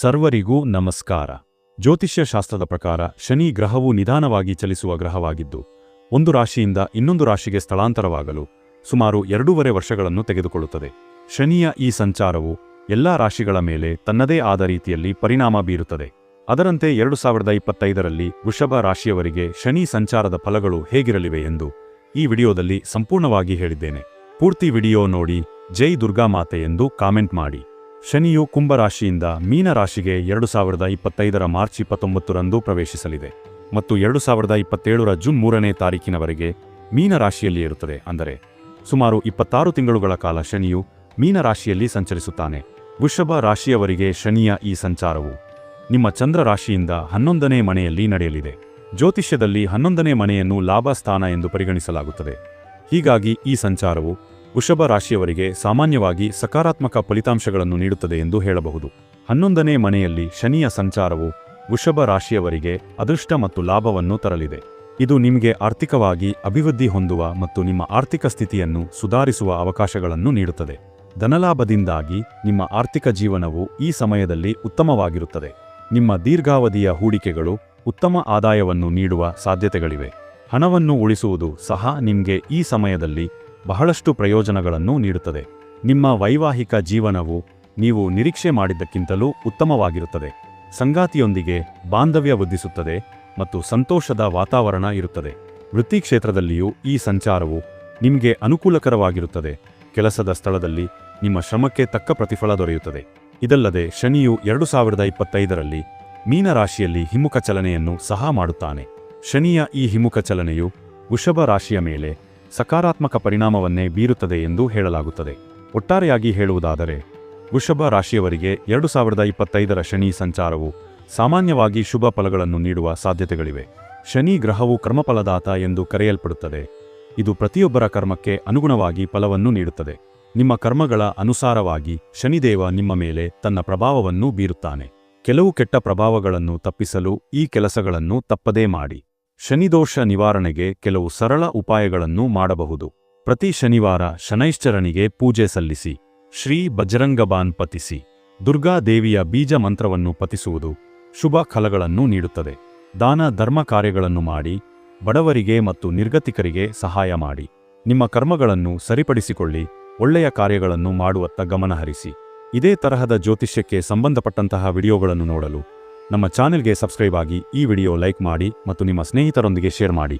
ಸರ್ವರಿಗೂ ನಮಸ್ಕಾರ. ಜ್ಯೋತಿಷ್ಯ ಶಾಸ್ತ್ರದ ಪ್ರಕಾರ ಶನಿ ಗ್ರಹವು ನಿಧಾನವಾಗಿ ಚಲಿಸುವ ಗ್ರಹವಾಗಿದ್ದು, ಒಂದು ರಾಶಿಯಿಂದ ಇನ್ನೊಂದು ರಾಶಿಗೆ ಸ್ಥಳಾಂತರವಾಗಲು ಸುಮಾರು ಎರಡೂವರೆ ವರ್ಷಗಳನ್ನು ತೆಗೆದುಕೊಳ್ಳುತ್ತದೆ. ಶನಿಯ ಈ ಸಂಚಾರವು ಎಲ್ಲಾ ರಾಶಿಗಳ ಮೇಲೆ ತನ್ನದೇ ಆದ ರೀತಿಯಲ್ಲಿ ಪರಿಣಾಮ ಬೀರುತ್ತದೆ. ಅದರಂತೆ ಎರಡು ಸಾವಿರದ ಇಪ್ಪತ್ತೈದರಲ್ಲಿ ವೃಷಭ ರಾಶಿಯವರಿಗೆ ಶನಿ ಸಂಚಾರದ ಫಲಗಳು ಹೇಗಿರಲಿವೆ ಎಂದು ಈ ವಿಡಿಯೋದಲ್ಲಿ ಸಂಪೂರ್ಣವಾಗಿ ಹೇಳಿದ್ದೇನೆ. ಪೂರ್ತಿ ವಿಡಿಯೋ ನೋಡಿ, ಜೈ ದುರ್ಗಾ ಮಾತೆ ಎಂದು ಕಾಮೆಂಟ್ ಮಾಡಿ. ಶನಿಯು ಕುಂಭರಾಶಿಯಿಂದ ಮೀನರಾಶಿಗೆ ಎರಡು ಸಾವಿರದ ಇಪ್ಪತ್ತೈದರ ಮಾರ್ಚ್ ಇಪ್ಪತ್ತೊಂಬತ್ತರಂದು ಪ್ರವೇಶಿಸಲಿದೆ ಮತ್ತು ಎರಡು ಸಾವಿರದ ಇಪ್ಪತ್ತೇಳರ ಜೂನ್ ಮೂರನೇ ತಾರೀಕಿನವರೆಗೆ ಮೀನರಾಶಿಯಲ್ಲಿ ಇರುತ್ತದೆ ಅಂದರೆ ಸುಮಾರು ಇಪ್ಪತ್ತಾರು ತಿಂಗಳುಗಳ ಕಾಲ ಶನಿಯು ಮೀನರಾಶಿಯಲ್ಲಿ ಸಂಚರಿಸುತ್ತಾನೆ. ವೃಷಭ ರಾಶಿಯವರಿಗೆ ಶನಿಯ ಈ ಸಂಚಾರವು ನಿಮ್ಮ ಚಂದ್ರ ರಾಶಿಯಿಂದ ಹನ್ನೊಂದನೇ ಮನೆಯಲ್ಲಿ ನಡೆಯಲಿದೆ. ಜ್ಯೋತಿಷ್ಯದಲ್ಲಿ ಹನ್ನೊಂದನೇ ಮನೆಯನ್ನು ಲಾಭ ಸ್ಥಾನ ಎಂದು ಪರಿಗಣಿಸಲಾಗುತ್ತದೆ. ಹೀಗಾಗಿ ಈ ಸಂಚಾರವು ವೃಷಭ ರಾಶಿಯವರಿಗೆ ಸಾಮಾನ್ಯವಾಗಿ ಸಕಾರಾತ್ಮಕ ಫಲಿತಾಂಶಗಳನ್ನು ನೀಡುತ್ತದೆ ಎಂದು ಹೇಳಬಹುದು. ಹನ್ನೊಂದನೇ ಮನೆಯಲ್ಲಿ ಶನಿಯ ಸಂಚಾರವು ವೃಷಭ ರಾಶಿಯವರಿಗೆ ಅದೃಷ್ಟ ಮತ್ತು ಲಾಭವನ್ನು ತರಲಿದೆ. ಇದು ನಿಮಗೆ ಆರ್ಥಿಕವಾಗಿ ಅಭಿವೃದ್ಧಿ ಹೊಂದುವ ಮತ್ತು ನಿಮ್ಮ ಆರ್ಥಿಕ ಸ್ಥಿತಿಯನ್ನು ಸುಧಾರಿಸುವ ಅವಕಾಶಗಳನ್ನು ನೀಡುತ್ತದೆ. ಧನಲಾಭದಿಂದಾಗಿ ನಿಮ್ಮ ಆರ್ಥಿಕ ಜೀವನವು ಈ ಸಮಯದಲ್ಲಿ ಉತ್ತಮವಾಗಿರುತ್ತದೆ. ನಿಮ್ಮ ದೀರ್ಘಾವಧಿಯ ಹೂಡಿಕೆಗಳು ಉತ್ತಮ ಆದಾಯವನ್ನು ನೀಡುವ ಸಾಧ್ಯತೆಗಳಿವೆ. ಹಣವನ್ನು ಉಳಿಸುವುದು ಸಹ ನಿಮಗೆ ಈ ಸಮಯದಲ್ಲಿ ಬಹಳಷ್ಟು ಪ್ರಯೋಜನಗಳನ್ನು ನೀಡುತ್ತದೆ. ನಿಮ್ಮ ವೈವಾಹಿಕ ಜೀವನವು ನೀವು ನಿರೀಕ್ಷೆ ಮಾಡಿದ್ದಕ್ಕಿಂತಲೂ ಉತ್ತಮವಾಗಿರುತ್ತದೆ. ಸಂಗಾತಿಯೊಂದಿಗೆ ಬಾಂಧವ್ಯ ವೃದ್ಧಿಸುತ್ತದೆ ಮತ್ತು ಸಂತೋಷದ ವಾತಾವರಣ ಇರುತ್ತದೆ. ವೃತ್ತಿ ಕ್ಷೇತ್ರದಲ್ಲಿಯೂ ಈ ಸಂಚಾರವು ನಿಮಗೆ ಅನುಕೂಲಕರವಾಗಿರುತ್ತದೆ. ಕೆಲಸದ ಸ್ಥಳದಲ್ಲಿ ನಿಮ್ಮ ಶ್ರಮಕ್ಕೆ ತಕ್ಕ ಪ್ರತಿಫಲ ದೊರೆಯುತ್ತದೆ. ಇದಲ್ಲದೆ ಶನಿಯು ಎರಡು ಸಾವಿರದ ಇಪ್ಪತ್ತೈದರಲ್ಲಿ ಮೀನರಾಶಿಯಲ್ಲಿ ಹಿಮ್ಮುಖ ಚಲನೆಯನ್ನು ಸಹ ಮಾಡುತ್ತಾನೆ. ಶನಿಯ ಈ ಹಿಮ್ಮುಖ ಚಲನೆಯು ವೃಷಭ ರಾಶಿಯ ಮೇಲೆ ಸಕಾರಾತ್ಮಕ ಪರಿಣಾಮವನ್ನೇ ಬೀರುತ್ತದೆ ಎಂದು ಹೇಳಲಾಗುತ್ತದೆ. ಒಟ್ಟಾರೆಯಾಗಿ ಹೇಳುವುದಾದರೆ, ವೃಷಭ ರಾಶಿಯವರಿಗೆ ಎರಡು ಸಾವಿರದ ಇಪ್ಪತ್ತೈದರ ಶನಿ ಸಂಚಾರವು ಸಾಮಾನ್ಯವಾಗಿ ಶುಭ ಫಲಗಳನ್ನು ನೀಡುವ ಸಾಧ್ಯತೆಗಳಿವೆ. ಶನಿ ಗ್ರಹವು ಕರ್ಮಫಲದಾತ ಎಂದು ಕರೆಯಲ್ಪಡುತ್ತದೆ. ಇದು ಪ್ರತಿಯೊಬ್ಬರ ಕರ್ಮಕ್ಕೆ ಅನುಗುಣವಾಗಿ ಫಲವನ್ನು ನೀಡುತ್ತದೆ. ನಿಮ್ಮ ಕರ್ಮಗಳ ಅನುಸಾರವಾಗಿ ಶನಿದೇವ ನಿಮ್ಮ ಮೇಲೆ ತನ್ನ ಪ್ರಭಾವವನ್ನು ಬೀರುತ್ತಾನೆ. ಕೆಲವು ಕೆಟ್ಟ ಪ್ರಭಾವಗಳನ್ನು ತಪ್ಪಿಸಲು ಈ ಕೆಲಸಗಳನ್ನು ತಪ್ಪದೇ ಮಾಡಿ. ಶನಿದೋಷ ನಿವಾರಣೆಗೆ ಕೆಲವು ಸರಳ ಉಪಾಯಗಳನ್ನು ಮಾಡಬಹುದು. ಪ್ರತಿ ಶನಿವಾರ ಶನೈಶ್ಚರನಿಗೆ ಪೂಜೆ ಸಲ್ಲಿಸಿ, ಶ್ರೀ ಬಜರಂಗಬಾನ್ ಪತಿಸಿ. ದುರ್ಗಾದೇವಿಯ ಬೀಜ ಮಂತ್ರವನ್ನು ಪತಿಸುವುದು ಶುಭ ಫಲಗಳನ್ನು ನೀಡುತ್ತದೆ. ದಾನ ಧರ್ಮ ಕಾರ್ಯಗಳನ್ನು ಮಾಡಿ, ಬಡವರಿಗೆ ಮತ್ತು ನಿರ್ಗತಿಕರಿಗೆ ಸಹಾಯ ಮಾಡಿ. ನಿಮ್ಮ ಕರ್ಮಗಳನ್ನು ಸರಿಪಡಿಸಿಕೊಳ್ಳಿ, ಒಳ್ಳೆಯ ಕಾರ್ಯಗಳನ್ನು ಮಾಡುವತ್ತ ಗಮನಹರಿಸಿ. ಇದೇ ತರಹದ ಜ್ಯೋತಿಷ್ಯಕ್ಕೆ ಸಂಬಂಧಪಟ್ಟಂತಹ ವಿಡಿಯೋಗಳನ್ನು ನೋಡಲು ನಮ್ಮ ಚಾನೆಲ್ಗೆ ಸಬ್ಸ್ಕ್ರೈಬ್ ಆಗಿ ಈ ವಿಡಿಯೋ ಲೈಕ್ ಮಾಡಿ ಮತ್ತು ನಿಮ್ಮ ಸ್ನೇಹಿತರೊಂದಿಗೆ ಶೇರ್ ಮಾಡಿ.